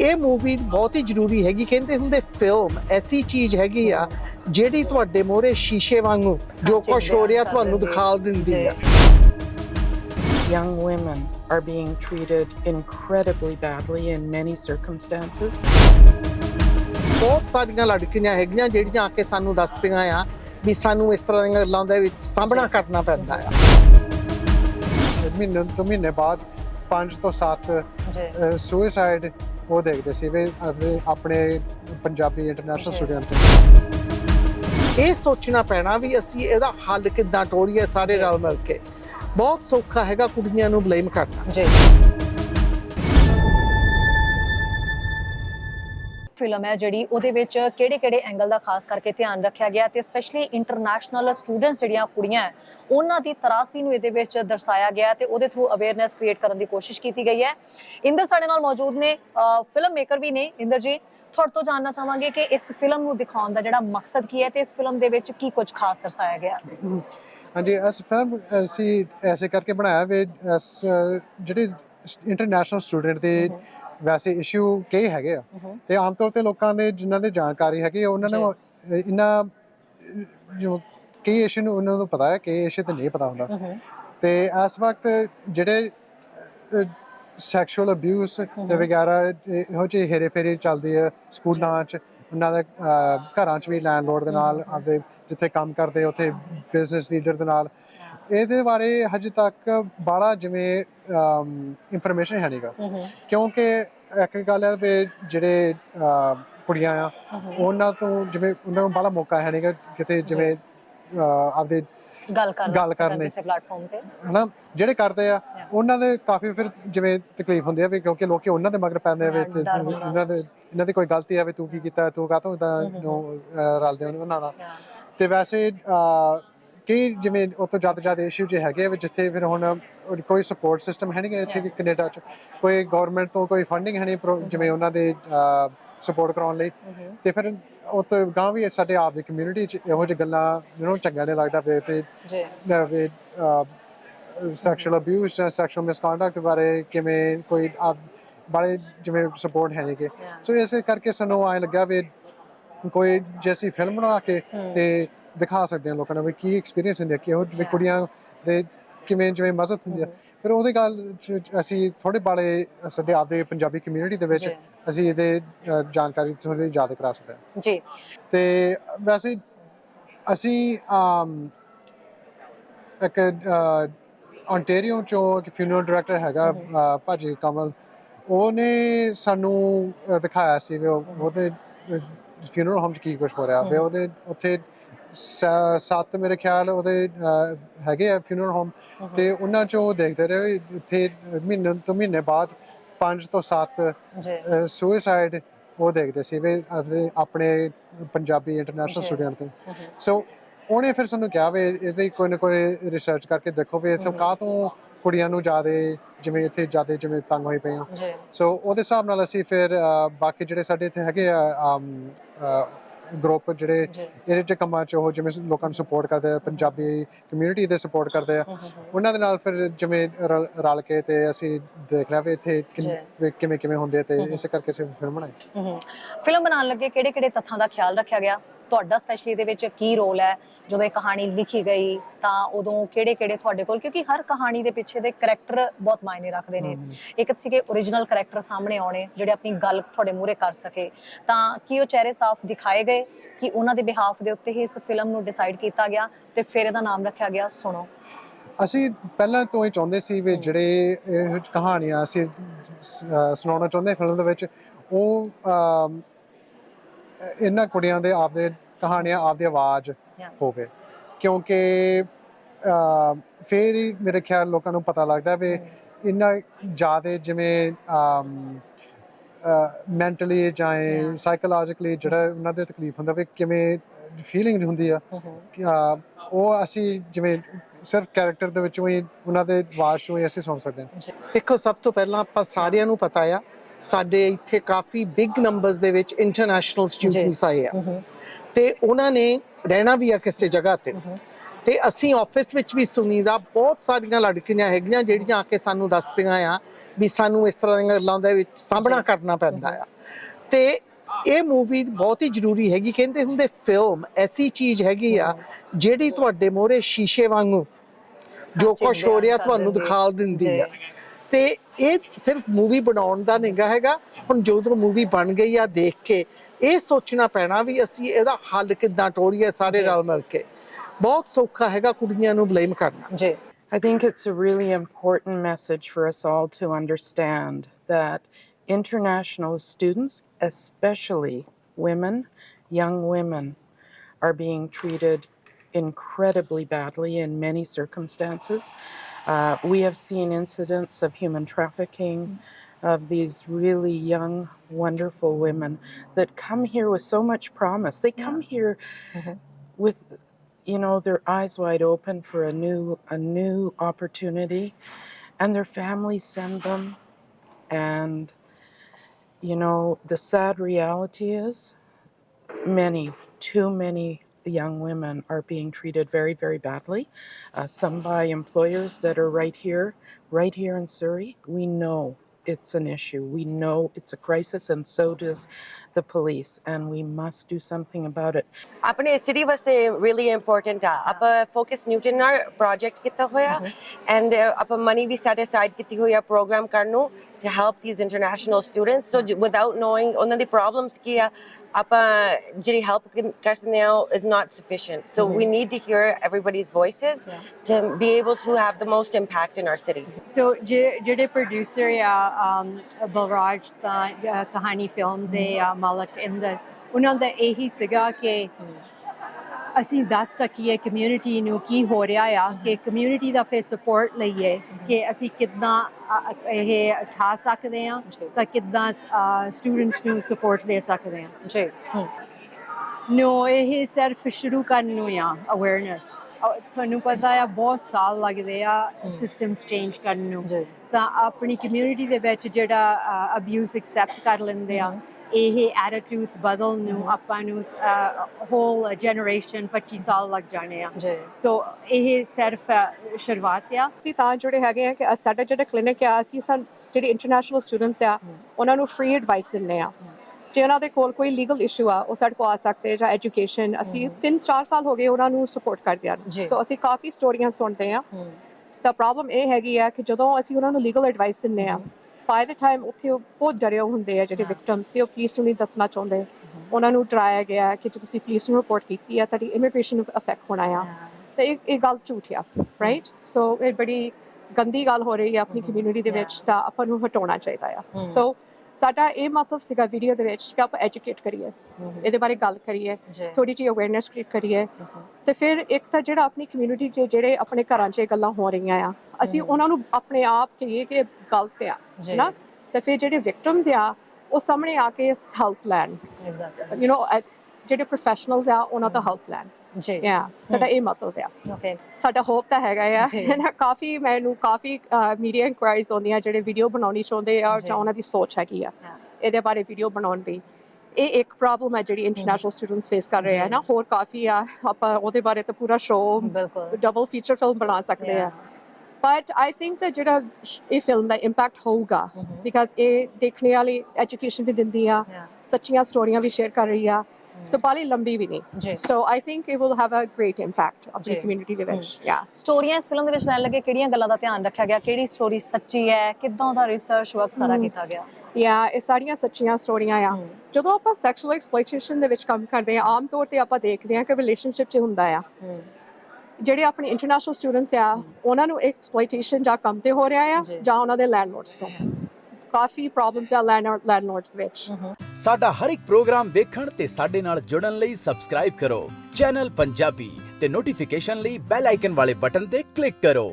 ਇਹ ਮੂਵੀ ਬਹੁਤ ਹੀ ਜ਼ਰੂਰੀ ਹੈਗੀ। ਕਹਿੰਦੇ ਹੁੰਦੇ ਫਿਲਮ ਐਸੀ ਚੀਜ਼ ਹੈਗੀ ਆ ਜਿਹੜੀ ਤੁਹਾਡੇ ਮੋਹਰੇ ਸ਼ੀਸ਼ੇ ਵਾਂਗੂ ਜੋ ਕੁਝ ਹੋ ਰਿਹਾ ਤੁਹਾਨੂੰ ਦਿੰਦੀ। ਦਿਖਾ ਦਿੰਦੀ। ਆ। Young women are being treated incredibly badly in many circumstances. ਬਹੁਤ ਸਾਰੀਆਂ ਲੜਕੀਆਂ ਹੈਗੀਆਂ ਜਿਹੜੀਆਂ ਆ ਕੇ ਸਾਨੂੰ ਦੱਸਦੀਆਂ ਆ ਵੀ ਸਾਨੂੰ ਇਸ ਤਰ੍ਹਾਂ ਦੀਆਂ ਗੱਲਾਂ ਦੇ ਵਿੱਚ ਸਾਹਮਣਾ ਕਰਨਾ ਪੈਂਦਾ ਆ। ਮਹੀਨੇ ਤੋਂ ਮਹੀਨੇ ਬਾਅਦ 5 ਤੋਂ 7 ਜੀ। ਸੁਸਾਈਡ ਉਹ ਦੇਖਦੇ ਸੀ ਵੀ ਆਪਣੇ- ਪੰਜਾਬੀ ਇੰਟਰਨੈਸ਼ਨਲ। ਸਟੂਡੈਂਟ ਇਹ ਸੋਚਣਾ ਪੈਣਾ ਵੀ ਅਸੀਂ ਇਹਦਾ ਹੱਲ ਕਿੱਦਾਂ ਟੋੜੀਏ ਸਾਰੇ। ਰਲ ਮਿਲ ਕੇ ਬਹੁਤ ਸੌਖਾ ਹੈਗਾ ਕੁੜੀਆਂ ਨੂੰ ਬਲੇਮ ਕਰਨਾ ਜੀ ਫਿਲਮ ਹੈ ਜਿਹੜੀ ਉਹਦੇ ਵਿੱਚ ਕਿਹੜੇ-ਕਿਹੜੇ ਐਂਗਲ ਦਾ ਖਾਸ ਕਰਕੇ ਧਿਆਨ ਰੱਖਿਆ ਗਿਆ ਤੇ ਸਪੈਸ਼ਲੀ ਇੰਟਰਨੈਸ਼ਨਲ ਸਟੂਡੈਂਟਸ ਜਿਹੜੀਆਂ ਕੁੜੀਆਂ ਹੈ ਉਹਨਾਂ ਦੀ ਤਰਾਸਦੀ ਨੂੰ ਇਹਦੇ ਵਿੱਚ ਦਰਸਾਇਆ ਗਿਆ ਤੇ ਉਹਦੇ ਥਰੂ ਅਵੇਅਰਨੈਸ ਕ੍ਰੀਏਟ ਕਰਨ ਦੀ ਕੋਸ਼ਿਸ਼ ਕੀਤੀ ਗਈ ਹੈ। ਇੰਦਰ ਸਾਡੇ ਨਾਲ ਮੌਜੂਦ ਨੇ ਫਿਲਮ ਮੇਕਰ ਵੀ ਨੇ ਇੰਦਰ ਜੀ। ਤੁਹਾਡੇ ਤੋਂ ਜਾਨਣਾ ਚਾਹਾਂਗੇ ਕਿ ਇਸ ਫਿਲਮ ਨੂੰ ਦਿਖਾਉਣ ਦਾ ਜਿਹੜਾ ਮਕਸਦ ਕੀ ਹੈ ਤੇ ਇਸ ਫਿਲਮ ਦੇ ਵਿੱਚ ਕੀ ਕੁਝ ਖਾਸ ਦਰਸਾਇਆ ਗਿਆ? ਹਾਂਜੀ ਇਸ ਫਿਲਮ ਅਸੀਂ ਐਸੇ ਕਰਕੇ ਬਣਾਇਆ ਵੀ ਜਿਹੜੇ ਇੰਟਰਨੈਸ਼ਨਲ ਸਟੂਡੈਂਟ ਦੇ ਵੈਸੇ ਇਸ਼ੂ ਕਈ ਹੈਗੇ ਆ। ਤੇ ਆਮ ਤੌਰ ਤੇ ਲੋਕਾਂ ਦੇ ਜਿਨ੍ਹਾਂ ਦੇ ਜਾਣਕਾਰੀ ਹੈਗੀ ਉਹਨਾਂ ਨੂੰ ਇਹਨਾਂ ਜੋ ਕਈ ਇਸ਼ੂ ਨੂੰ ਉਹਨਾਂ ਨੂੰ ਪਤਾ ਹੈ ਕਿ ਇਸ਼ੂ ਤੇ ਨਹੀਂ ਪਤਾ ਹੁੰਦਾ। ਤੇ ਇਸ ਵਕਤ ਜਿਹੜੇ ਸੈਕਸ਼ੂਅਲ ਅਬਿਊਜ਼ ਤੇ ਵਗੈਰਾ ਇਹੋ ਜਿਹੀ ਹੇਰੇ ਫੇਰੇ ਚੱਲਦੀ ਹੈ ਸਕੂਲਾਂ 'ਚ ਉਹਨਾਂ ਦੇ ਘਰਾਂ 'ਚ ਵੀ ਲੈਂਡਲੋਰਡ ਦੇ ਨਾਲ ਆਪਦੇ ਜਿੱਥੇ ਕੰਮ ਕਰਦੇ ਉੱਥੇ ਬਿਜ਼ਨਸ ਲੀਡਰ ਦੇ ਨਾਲ। ਇਹਦੇ ਬਾਰੇ ਹਜੇ ਤੱਕ ਬਾਹਲਾ ਜਿਵੇਂ ਇਨਫੋਰਮੇਸ਼ਨ ਹੈ ਨਹੀਂਗਾ ਕਿਉਂਕਿ ਇੱਕ ਗੱਲ ਹੈ ਵੀ ਜਿਹੜੇ ਕੁੜੀਆਂ ਆ ਉਹਨਾਂ ਤੋਂ ਜਿਵੇਂ ਉਹਨਾਂ ਨੂੰ ਬਾਹਲਾ ਮੌਕਾ ਹੈ ਨਹੀਂਗਾ ਕਿਤੇ ਜਿਵੇਂ ਆਪਦੇ ਗੱਲ ਗੱਲ ਕਰਨੀ। ਕਿਸੇ ਪਲੇਟਫਾਰਮ ਤੇ। ਹਨਾ ਜਿਹੜੇ ਕਰਦੇ ਆ ਉਹਨਾਂ ਦੇ ਕਾਫੀ ਫਿਰ ਜਿਵੇਂ ਤਕਲੀਫ ਹੁੰਦੀ ਆ ਵੀ ਕਿਉਂਕਿ ਲੋਕੀ ਉਹਨਾਂ ਦੇ ਮਗਰ ਪੈਂਦੇ ਆ ਵੀ। ਇਹਨਾਂ ਦੇ ਇਹਨਾਂ ਦੀ ਕੋਈ ਗਲਤੀ ਆ ਵੀ ਤੂੰ ਕੀ ਕੀਤਾ ਤੂੰ ਕਾਹਤੋਂ ਇਦਾਂ ਰਲਦੇ ਹੋ ਉਹਨਾਂ ਨਾਲ। ਤੇ ਵੈਸੇ ਕਈ ਜਿਵੇਂ ਉਹ ਤੋਂ ਜ਼ਿਆਦਾ ਜ਼ਿਆਦਾ ਇਸ਼ੂ ਜੇ ਹੈਗੇ ਵੀ ਜਿੱਥੇ ਫਿਰ ਹੁਣ ਕੋਈ ਸਪੋਰਟ ਸਿਸਟਮ ਹੈ ਨਹੀਂ ਇੱਥੇ ਕੈਨੇਡਾ ਚ ਕੋਈ ਗਵਰਨਮੈਂਟ ਤੋਂ ਕੋਈ ਫੰਡਿੰਗ ਹੈ ਨਹੀਂ ਪ੍ਰੋ- ਜਿਵੇਂ ਉਹਨਾਂ ਦੇ ਸਪੋਰਟ ਕਰਾਉਣ ਲਈ। ਤੇ ਫਿਰ ਉਹ ਤੋਂ ਗਾਂ ਵੀ ਸਾਡੇ ਆਪ ਦੀ ਕਮਿਊਨਿਟੀ ਚ ਇਹੋ ਜਿਹੀ ਗੱਲਾਂ ਮੈਨੂੰ ਚੰਗਾ ਨਹੀਂ ਲੱਗਦਾ ਵੀ ਤੇ ਜੀ। ਵੀ ਸੈਕਸ਼ੂਅਲ ਅਬਿਊਜ਼ ਜਾਂ ਸੈਕਸ਼ੂਅਲ ਮਿਸਕੰਡਕਟ ਬਾਰੇ ਕਿਵੇਂ ਕੋਈ ਆਪ- ਬਾਰੇ ਜਿਵੇਂ ਸਪੋਰਟ ਹੈ ਨਹੀਂ ਕਿ ਸੋ ਇਸੇ ਕਰਕੇ ਸਾਨੂੰ ਐਂ ਲੱਗਾ ਵੀ ਕੋਈ ਜੈਸੀ ਫਿਲਮ ਬਣਾ ਕੇ ਤੇ ਦਿਖਾ ਸਕਦੇ ਹਾਂ ਲੋਕਾਂ ਨੂੰ ਵੀ ਕੀ ਐਕਸਪੀਰੀਅੰਸ ਹੁੰਦੀ ਹੈ ਕਿ ਉਹ ਜਿਵੇਂ ਕੁੜੀਆਂ ਦੇ ਕਿਵੇਂ ਜਿਵੇਂ ਮਦਦ ਹੁੰਦੀ ਹੈ। ਫਿਰ ਉਹਦੇ ਗੱਲ ਅਸੀਂ ਥੋੜੇ ਬਾਲੇ ਸਾਡੇ ਆਪਦੇ ਪੰਜਾਬੀ ਕਮਿਊਨਿਟੀ ਦੇ ਵਿੱਚ। ਅਸੀਂ ਇਹਦੇ ਜਾਣਕਾਰੀ ਥੋੜੀ ਜ਼ਿਆਦਾ ਕਰਾ ਸਕਦੇ ਹਾਂ। ਜੀ। ਤੇ ਵੈਸੇ ਅਸੀਂ ਅਮ, ਇੱਕ ontario ਚੋਂ ਇੱਕ ਫਿਊਨਰਲ ਡਾਇਰੈਕਟਰ ਹੈਗਾ ਅ, ਭਾਜੀ ਕਮਲ ਉਹਨੇ ਸਾਨੂੰ ਦਿਖਾਇਆ ਸੀ ਵੀ ਉਹ- ਉਹਦੇ ਫਿਊਨਰਲ ਹੋਮ 'ਚ ਕੀ ਕੁਝ ਹੋ ਰਿਹਾ। ਵੀ ਉਹਦੇ ਉੱਥੇ ਸੱਤ ਮੇਰੇ ਖਿਆਲ ਉਹਦੇ ਹੈਗੇ ਆ ਫਿਊਨਰਲ ਹੋਮ ਤੇ ਉਹਨਾਂ ਚੋਂ ਦੇਖਦੇ ਰਹੇ ਇੱਥੇ ਮਹੀਨੇ ਤੋਂ ਮਹੀਨੇ ਬਾਅਦ 5 ਤੋਂ 7 ਜੀ। ਸੁਸਾਈਡ ਉਹ ਦੇਖਦੇ ਸੀ ਵੀ ਆਪਣੇ- ਪੰਜਾਬੀ ਇੰਟਰਨੈਸ਼ਨਲ। ਸਟੂਡੈਂਟ ਤੇ। ਸੋ ਉਹਨੇ ਫਿਰ ਸਾਨੂੰ ਕਿਹਾ ਵੀ ਇਹਦੇ ਕੋਈ ਨਾ ਕੋਈ ਰਿਸਰਚ ਕਰਕੇ ਦੇਖੋ ਵੀ ਇੱਥੇ ਕਾਹ ਤੋਂ ਕੁੜੀਆਂ ਨੂੰ ਜ਼ਿਆਦਾ ਜਿਵੇਂ ਇੱਥੇ ਜ਼ਿਆਦਾ ਜਿਵੇਂ ਤੰਗ ਹੋਈ ਪਈਆਂ। ਸੋ ਉਹਦੇ ਹਿਸਾਬ ਨਾਲ ਅਸੀਂ ਫਿਰ ਬਾਕੀ ਜਿਹੜੇ ਸਾਡੇ ਇੱਥੇ ਹੈਗੇ ਆ ਗਰੁੱਪ ਜਿਹੜੇ ਇਹਦੇ ਚ ਕੰਮਾਂ ਚ ਉਹ ਜਿਵੇਂ ਲੋਕਾਂ ਨੂੰ ਸਪੋਰਟ ਕਰਦੇ ਆ ਪੰਜਾਬੀ ਕਮਿਊਨਿਟੀ ਦੇ ਸਪੋਰਟ ਕਰਦੇ ਆ। ਉਹਨਾਂ ਦੇ ਨਾਲ ਫਿਰ ਜਿਵੇਂ ਰਲ ਰਲ ਕੇ ਤੇ ਅਸੀਂ ਦੇਖ ਲਿਆ ਵੀ ਇੱਥੇ ਕਿੰਨ- ਵੀ ਕਿਵੇਂ ਕਿਵੇਂ ਹੁੰਦੇ ਆ ਤੇ ਇਸੇ ਕਰਕੇ ਅਸੀਂ ਫਿਲਮ ਬਣਾਈ। ਫਿਲਮ ਬਣਾਉਣ ਲੱਗੇ ਕਿਹੜੇ ਕਿਹੜੇ ਤੱਥਾਂ ਦਾ ਖਿਆਲ ਰੱਖਿਆ ਗਿਆ? ਤੁਹਾਡਾ ਸਪੈਸ਼ਲੀ ਇਹਦੇ ਵਿੱਚ ਕੀ ਰੋਲ ਹੈ? ਜਦੋਂ ਇਹ ਕਹਾਣੀ ਲਿਖੀ ਗਈ ਤਾਂ ਉਦੋਂ ਕਿਹੜੇ ਕਿਹੜੇ ਤੁਹਾਡੇ ਕੋਲ? ਕਿਉਂਕਿ ਹਰ ਕਹਾਣੀ ਦੇ ਪਿੱਛੇ ਦੇ ਕਰੈਕਟਰ ਬਹੁਤ ਮਾਇਨੇ ਰੱਖਦੇ ਨੇ। ਇੱਕ ਸੀਗੇ origignal ਕਰੈਕਟਰ ਸਾਹਮਣੇ ਆਉਣੇ ਜਿਹੜੇ ਆਪਣੀ ਗੱਲ ਤੁਹਾਡੇ ਮੂਹਰੇ ਕਰ ਸਕੇ। ਤਾਂ ਕੀ ਉਹ ਚਿਹਰੇ ਸਾਫ਼ ਦਿਖਾਏ ਗਏ? ਕਿ ਉਹਨਾਂ ਦੇ ਬਿਹਾਫ ਦੇ ਉੱਤੇ ਹੀ ਇਸ ਫਿਲਮ ਨੂੰ ਡਿਸਾਈਡ ਕੀਤਾ ਗਿਆ? ਤੇ ਫਿਰ ਇਹਦਾ ਨਾਮ ਰੱਖਿਆ ਗਿਆ ਸੁਣੋ। ਅਸੀਂ ਪਹਿਲਾਂ ਤੋਂ ਹੀ ਚਾਹੁੰਦੇ ਸੀ ਵੀ ਜਿਹੜੇ ਕਹਾਣੀਆਂ ਅਸੀਂ ਸੁਣਾਉਣਾ ਚਾਹੁੰਦੇ ਫਿਲਮ ਦੇ ਵਿੱਚ ਉਹ ਇਹਨਾਂ ਕੁੜੀਆਂ ਦੇ ਆਪਦੇ ਕਹਾਣੀਆਂ ਆਪਦੀ ਆਵਾਜ਼. ਹੋਵੇ। ਕਿਉਂਕਿ ਫੇਰ ਹੀ ਮੇਰੇ ਖਿਆਲ ਲੋਕਾਂ ਨੂੰ ਪਤਾ ਲੱਗਦਾ ਵੀ ਇੰਨਾ ਜ਼ਿਆਦਾ ਜਿਵੇਂ ਮੈਂਟਲੀ ਜਾਂ. ਸਾਈਕੋਲੋਜੀਕਲੀ ਜਿਹੜਾ ਉਹਨਾਂ ਦੇ ਤਕਲੀਫ ਹੁੰਦਾ ਵੀ ਕਿਵੇਂ ਫੀਲਿੰਗ ਹੁੰਦੀ ਆ। ਕਿ, ਅਹ, ਉਹ ਅਸੀਂ ਜਿਵੇਂ ਸਿਰਫ ਕੈਰੈਕਟਰ ਦੇ ਵਿੱਚੋਂ ਹੀ ਉਹਨਾਂ ਦੇ ਆਵਾਜ਼ ਚੋਂ ਹੀ ਅਸੀਂ ਸੁਣ ਸਕਦੇ ਹਾਂ। ਦੇਖੋ ਸਭ ਤੋਂ ਪਹਿਲਾਂ ਆਪਾਂ ਸਾਰਿਆਂ ਨੂੰ ਪਤਾ ਆ ਸਾਡੇ ਇੱਥੇ ਕਾਫੀ ਬਿਗ ਨੰਬਰਸ ਦੇ ਵਿੱਚ ਇੰਟਰਨੈਸ਼ਨਲ ਸਟੂਡੈਂਟਸ ਆਏ ਆ। ਤੇ ਉਹਨਾਂ ਨੇ ਰਹਿਣਾ ਵੀ ਆ ਕਿਸੇ ਜਗ੍ਹਾ ਤੇ। ਤੇ ਅਸੀਂ ਆਫਿਸ ਵਿੱਚ ਵੀ ਸੁਣੀਦਾ ਬਹੁਤ ਸਾਰੀਆਂ ਲੜਕੀਆਂ ਹੈਗੀਆਂ ਜਿਹੜੀਆਂ ਆ ਕੇ ਸਾਨੂੰ ਦੱਸਦੀਆਂ ਆ ਵੀ ਸਾਨੂੰ ਇਸ ਤਰ੍ਹਾਂ ਦੀਆਂ ਗੱਲਾਂ ਦੇ ਵਿੱਚ ਸਾਹਮਣਾ ਕਰਨਾ ਪੈਂਦਾ ਆ। ਤੇ ਇਹ ਮੂਵੀ ਬਹੁਤ ਹੀ ਜ਼ਰੂਰੀ ਹੈਗੀ ਕਹਿੰਦੇ ਹੁੰਦੇ ਫਿਲਮ ਐਸੀ ਚੀਜ਼ ਹੈਗੀ ਆ ਜਿਹੜੀ ਤੁਹਾਡੇ ਮੋਹਰੇ ਸ਼ੀਸ਼ੇ ਵਾਂਗੂ ਜੋ ਕੁਝ ਹੋ ਰਿਹਾ ਤੁਹਾਨੂੰ ਦਿੰਦੀ ਹੈ। ਦਿਖਾ ਦਿੰਦੀ। ਆ। ਤੇ ਇਹ ਸਿਰਫ ਮੂਵੀ ਬਣਾਉਣ ਦਾ ਨਿਗਾ ਹੈਗਾ ਹੁਣ ਜਦੋਂ ਮੂਵੀ ਬਣ ਗਈ ਆ ਦੇਖ ਕੇ ਇਹ ਸੋਚਣਾ ਪੈਣਾ ਵੀ ਅਸੀਂ ਇਹਦਾ ਹੱਲ ਕਿੱਦਾਂ ਟੋਰੀਏ ਸਾਰੇ ਜੀ। ਰਲ ਮਿਲ ਕੇ ਬਹੁਤ ਸੌਖਾ ਹੈਗਾ ਕੁੜੀਆਂ ਨੂੰ ਬਲੇਮ ਕਰਨਾ ਜੀ I think it's a really important message for us all to understand that international students, especially women, young women, are being treated incredibly badly in many circumstances. Uh, we have seen incidents of human trafficking of these really young, wonderful women that come here with so much promise. They come here with you know their eyes wide open for a new a new opportunity and their families send them and you know the sad reality is many too many young women are being treated very very badly. Uh, some by employers that are right here right here in surrey. We know it's an issue. We know it's a crisis and so does the police and we must do something about it ਆਪਣੇ city ਵਾਸਤੇ really important ਆ ਆਪਾਂ focus Newton ਨਾਲ project ਕੀਤਾ ਹੋਇਆ and ਆਪਾਂ money ਵੀ set aside ਕੀਤੀ ਹੋਈ ਆ ਪ੍ਰੋਗਰਾਮ ਕਰਨ ਨੂੰ to help these international students so j- without knowing ਉਹਨਾਂ ਦੀ problems ਕੀ ਆ ਆਪਾਂ ਜਿਹੜੀ help can- ਕਰ ਸਕਦੇ ਆ is not sufficient so we need to hear everybody's voices to be able to have the most impact in our city ਸੋ ਜਿਹੜੇ producer ਆ um, Balraj ਦਾ ਅ, ਕਹਾਣੀ ਫਿਲਮ ਦੇ ਆ, ਮਾਲਕ ਇੰਦਰ ਉਹਨਾਂ ਦਾ ਇਹੀ ਸੀਗਾ ਕਿ ਅਸੀਂ ਦੱਸ ਸਕੀਏ ਕਮਿਊਨਿਟੀ ਨੂੰ ਕੀ ਹੋ ਰਿਹਾ ਆ ਕਿ ਕਮਿਊਨਿਟੀ ਦਾ ਫਿਰ ਸਪੋਰਟ ਲਈਏ ਕਿ ਅਸੀਂ ਕਿੱਦਾਂ ਇਹ ਉਠਾ ਸਕਦੇ ਆ। ਤਾਂ ਕਿੱਦਾਂ ਸਟੂਡੈਂਟਸ ਨੂੰ ਸਪੋਰਟ ਦੇ ਸਕਦੇ ਆ ਜੀ ਹੂੰ। ਨੋ ਇਹ ਸਿਰਫ ਸ਼ੁਰੂ ਕਰਨ ਨੂੰ ਆ ਅਵੇਅਰਨੈਸ ਤੁਹਾਨੂੰ ਪਤਾ ਆ ਬਹੁਤ ਸਾਲ ਲੱਗਦੇ ਆ ਸਿਸਟਮਸ ਚੇਂਜ ਕਰਨ ਨੂੰ। ਤਾਂ ਆਪਣੀ ਕਮਿਊਨਿਟੀ ਦੇ ਵਿੱਚ ਜਿਹੜਾ ਅਬਿਊਜ਼ ਐਕਸੈਪਟ ਕਰ ਲੈਂਦੇ ਆ ਇਹ ਐਟੀਟਿਊਡਸ ਬਦਲ ਨੂੰ ਆਪਾਂ ਨੂੰ ਹੋਲ ਜਨਰੇਸ਼ਨ 25 ਸਾਲ ਲੱਗ ਜਾਣੇ ਆ। ਜੀ। ਸੋ ਇਹ ਸਿਰਫ ਸ਼ੁਰੂਆਤ ਆ। ਅਸੀਂ ਤਾਂ ਜੁੜੇ ਹੈਗੇ ਆ ਕਿ ਅ- ਸਾਡਾ ਜਿਹੜਾ ਕਲੀਨਿਕ ਆ ਅਸੀਂ ਸਾ ਜਿਹੜੇ ਇੰਟਰਨੈਸ਼ਨਲ ਸਟੂਡੈਂਟਸ ਆ ਉਹਨਾਂ ਨੂੰ ਫ੍ਰੀ ਐਡਵਾਈਸ ਦਿੰਨੇ ਆ। ਜੇ ਉਹਨਾਂ ਦੇ ਕੋਲ ਕੋਈ ਲੀਗਲ ਇਸ਼ੂ ਆ ਉਹ ਸਾਡੇ ਕੋਲ ਆ ਸਕਦੇ ਜਾਂ ਐਜੂਕੇਸ਼ਨ ਅਸੀਂ 3-4 ਸਾਲ ਹੋ ਗਏ ਉਹਨਾਂ ਨੂੰ ਸਪੋਰਟ ਕਰਦੇ ਆ। ਸੋ ਅਸੀਂ ਕਾਫੀ ਸਟੋਰੀਆਂ ਸੁਣਦੇ ਆ। ਹੂੰ। ਤਾਂ ਪ੍ਰੋਬਲਮ ਇਹ ਹੈਗੀ ਆ ਕਿ ਜਦੋਂ ਅਸੀਂ ਉਹਨਾਂ ਨੂੰ ਲੀਗਲ ਐਡਵਾਈਸ ਦਿੰਨੇ ਆ ਬਾਈ ਦ ਟਾਈਮ ਉੱਥੇ ਉਹ ਬਹੁਤ ਡਰੇ ਹੁੰਦੇ ਆ ਜਿਹੜੇ ਵਿਕਟਮਸ ਸੀ ਉਹ ਪੁਲਿਸ ਨੂੰ ਨਹੀਂ ਦੱਸਣਾ ਚਾਹੁੰਦੇ। ਉਹਨਾਂ ਨੂੰ ਡਰਾਇਆ ਗਿਆ ਕਿ ਜੇ ਤੁਸੀਂ ਪੁਲਿਸ ਨੂੰ ਰਿਪੋਰਟ ਕੀਤੀ ਆ ਤੁਹਾਡੀ ਇਮੀਗ੍ਰੇਸ਼ਨ ਨੂੰ ਅਫੈਕਟ ਹੋਣਾ ਆ। ਤੇ ਇਹ ਇਹ ਗੱਲ ਝੂਠ ਆ ਰਾਈਟ ਸੋ ਇਹ ਬੜੀ ਗੰਦੀ ਗੱਲ ਹੋ ਰਹੀ ਹੈ ਆਪਣੀ ਕਮਿਊਨਿਟੀ ਦੇ ਵਿੱਚ ਤਾਂ ਆਪਾਂ ਨੂੰ ਹਟਾਉਣਾ ਚਾਹੀਦਾ ਆ। ਸੋ ਸਾਡਾ ਇਹ ਮਤਲਬ ਸੀਗਾ ਵੀਡੀਓ ਦੇ ਵਿੱਚ ਕਿ ਆਪਾਂ ਐਜੂਕੇਟ ਕਰੀਏ। ਇਹਦੇ ਬਾਰੇ ਗੱਲ ਕਰੀਏ ਥੋੜੀ ਜਿਹੀ ਅਵੇਅਰਨੈਸ ਕ੍ਰੀਏਟ ਕਰੀਏ। ਤੇ ਫਿਰ ਇੱਕ ਤਾਂ ਜਿਹੜਾ ਆਪਣੀ ਕਮਿਊਨਿਟੀ 'ਚ ਜਿਹੜੇ ਆਪਣੇ ਘਰਾਂ 'ਚ ਇਹ ਗੱਲਾਂ ਹੋ ਰਹੀਆਂ ਆ ਅਸੀਂ ਉਹਨਾਂ ਨੂੰ ਆਪਣੇ ਆਪ ਕਹੀਏ ਕਿ ਗਲਤ ਆ ਨਾ ਤੇ ਫਿਰ ਜਿਹੜੇ ਵਿਕਟਮਸ ਆ ਉਹ ਸਾਹਮਣੇ ਆ ਕੇ ਹੈਲਪ ਲੈਣ। ਐਗਜ਼ੈਕਟਲੀ ਯੂ نو ਜਿਹੜੇ ਪ੍ਰੋਫੈਸ਼ਨਲਸ ਆ ਉਹਨਾਂ ਦਾ ਹੈਲਪ ਲੈਣ। ਜੀ। ਯਾ ਸਾਡਾ ਇਹ ਮਤਲਬ ਆ। ਓਕੇ ਸਾਡਾ ਹੋਪ ਤਾਂ ਹੈਗਾ ਆ। ਨਾ ਕਾਫੀ ਮੈਨੂੰ ਕਾਫੀ ਮੀਡੀਆ ਇਨਕੁਆਇਰੀਜ਼ ਆਉਂਦੀਆਂ ਜਿਹੜੇ ਵੀਡੀਓ ਬਣਾਉਣੀ ਚਾਹੁੰਦੇ ਆ ਜੀ। ਜਾਂ ਉਹਨਾਂ ਦੀ ਸੋਚ ਹੈਗੀ ਆ। ਇਹਦੇ ਬਾਰੇ ਵੀਡੀਓ ਬਣਾਉਣ ਦੀ। ਇਹ ਇੱਕ ਪ੍ਰੋਬਲਮ ਹੈ ਜਿਹੜੀ ਇੰਟਰਨੈਸ਼ਨਲ ਸਟੂਡੈਂਟਸ ਫੇਸ ਕਰ ਰਹੇ ਆ। ਨਾ। ਹੋਰ ਕਾਫੀ ਆ। ਆਪਾਂ ਉਹਦੇ ਬਾਰੇ ਤਾਂ ਪੂਰਾ ਸ਼ੋਅ ਡਬਲ ਫੀਚਰ ਫਿਲਮ ਬਣਾ ਸਕਦੇ ਆ। ਬਟ ਆਈ ਥਿੰਕ that ਜਿਹੜਾ ਇਹ ਫਿਲਮ ਦਾ ਇੰਪੈਕਟ ਹੋਊਗਾ ਬਿਕਾਜ਼ ਇਹ ਦੇਖਣੇ ਵਾਲੀ ਐਜੂਕੇਸ਼ਨ ਵੀ ਦਿੰਦੀ ਆ. ਸੱਚੀਆਂ ਸਟੋਰੀਆਂ ਵੀ ਸ਼ੇਅਰ ਕਰ ਰਹੀ ਆ। ਤੇ ਬਾਲੀ ਲੰਬੀ ਵੀ ਨਹੀਂ so I think it will have a great impact ਆਪਣੀ ਜੀ। ਕਮਿਊਨਿਟੀ ਦੇ ਵਿੱਚ ਯਾ ਸਟੋਰੀਆਂ ਇਸ ਫਿਲਮ ਦੇ ਵਿੱਚ ਲੈਣ ਲੱਗੇ ਕਿਹੜੀਆਂ ਗੱਲਾਂ ਦਾ ਧਿਆਨ ਰੱਖਿਆ ਗਿਆ? ਕਿਹੜੀ ਸਟੋਰੀ ਸੱਚੀ ਹੈ? ਕਿੱਦਾਂ ਦਾ ਰਿਸਰਚ ਵਰਕ ਸਾਰਾ ਹਮ। ਕੀਤਾ ਗਿਆ? ਯਾ ਇਹ ਸਾਰੀਆਂ ਸੱਚੀਆਂ ਸਟੋਰੀਆਂ ਆ। ਜਦੋਂ ਆਪਾਂ ਸੈਕਸ਼ੂਅਲ ਐਕਸਪਲੋਇਟੇਸ਼ਨ ਦੇ ਵਿੱਚ ਕੰਮ ਕਰਦੇ ਆ ਆਮ ਤੌਰ ਤੇ ਆਪਾਂ ਦੇਖਦੇ ਆ ਕਿ ਰਿਲੇਸ਼ਨਸ਼ਿਪ 'ਚ ਹੁੰਦਾ ਆ। ਜਿਹੜੇ ਆਪਣੇ ਇੰਟਰਨੈਸ਼ਨਲ ਸਟੂਡੈਂਟਸ ਆ ਉਹਨਾਂ ਨੂੰ ਐਕਸਪਲੋਇਟੇਸ਼ਨ ਜਾਂ ਕੰਮ ਤੇ ਹੋ ਰਿਹਾ ਆ। ਜਾਂ ਉਹਨਾਂ ਦੇ ਲੈਂਡਲੋਰਡਸ ਤੋਂ। ਕਾਫੀ ਪ੍ਰੋਬਲਮਸ ਆ ਲੈਂਡਲੋਰਡਸ ਦੇ ਵਿੱਚ। ਸਾਡਾ ਹਰ ਇੱਕ ਪ੍ਰੋਗਰਾਮ ਦੇਖਣ ਤੇ ਸਾਡੇ ਨਾਲ ਜੁੜਨ ਲਈ ਸਬਸਕ੍ਰਾਈਬ ਕਰੋ। ਚੈਨਲ ਪੰਜਾਬੀ ਤੇ ਨੋਟੀਫਿਕੇਸ਼ਨ ਲਈ ਬੈਲ ਆਈਕਨ ਵਾਲੇ ਬਟਨ ਤੇ ਕਲਿੱਕ ਕਰੋ।